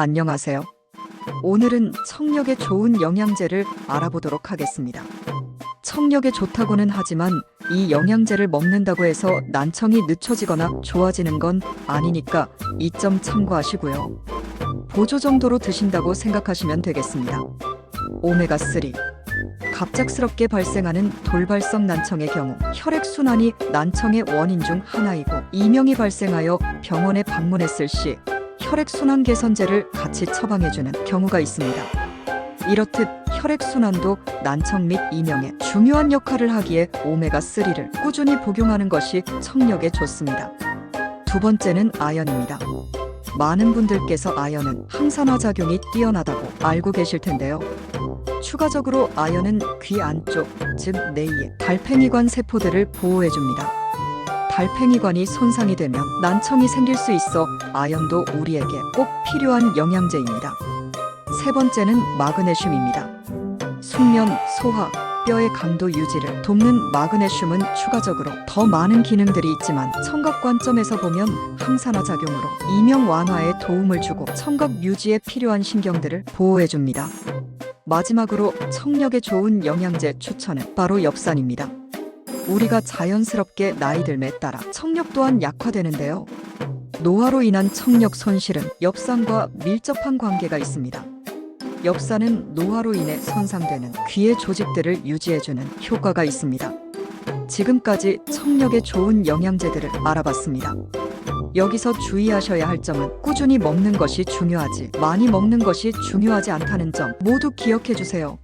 안녕하세요. 오늘은 청력에 좋은 영양제를 알아보도록 하겠습니다. 청력에 좋다고는 하지만 이 영양제를 먹는다고 해서 난청이 늦춰지거나 좋아지는 건 아니니까 이 점 참고하시고요. 보조 정도로 드신다고 생각하시면 되겠습니다. 오메가3 갑작스럽게 발생하는 돌발성 난청의 경우 혈액순환이 난청의 원인 중 하나이고 이명이 발생하여 병원에 방문했을 시 혈액순환 개선제를 같이 처방해주는 경우가 있습니다. 이렇듯 혈액순환도 난청 및 이명에 중요한 역할을 하기에 오메가3를 꾸준히 복용하는 것이 청력에 좋습니다. 두 번째는 아연입니다. 많은 분들께서 아연은 항산화 작용이 뛰어나다고 알고 계실 텐데요. 추가적으로 아연은 귀 안쪽, 즉 뇌의 달팽이관 세포들을 보호해줍니다. 달팽이관이 손상이 되면 난청이 생길 수 있어 아연도 우리에게 꼭 필요한 영양제입니다. 세 번째는 마그네슘입니다. 숙면, 소화, 뼈의 강도 유지를 돕는 마그네슘은 추가적으로 더 많은 기능들이 있지만 청각 관점에서 보면 항산화 작용으로 이명 완화에 도움을 주고 청각 유지에 필요한 신경들을 보호해줍니다. 마지막으로 청력에 좋은 영양제 추천은 바로 엽산입니다. 우리가 자연스럽게 나이 들에 따라 청력 또한 약화되는데요. 노화로 인한 청력 손실은 엽산과 밀접한 관계가 있습니다. 엽산은 노화로 인해 손상되는 귀의 조직들을 유지해주는 효과가 있습니다. 지금까지 청력에 좋은 영양제들을 알아봤습니다. 여기서 주의하셔야 할 점은 꾸준히 먹는 것이 중요하지 많이 먹는 것이 중요하지 않다는 점 모두 기억해 주세요.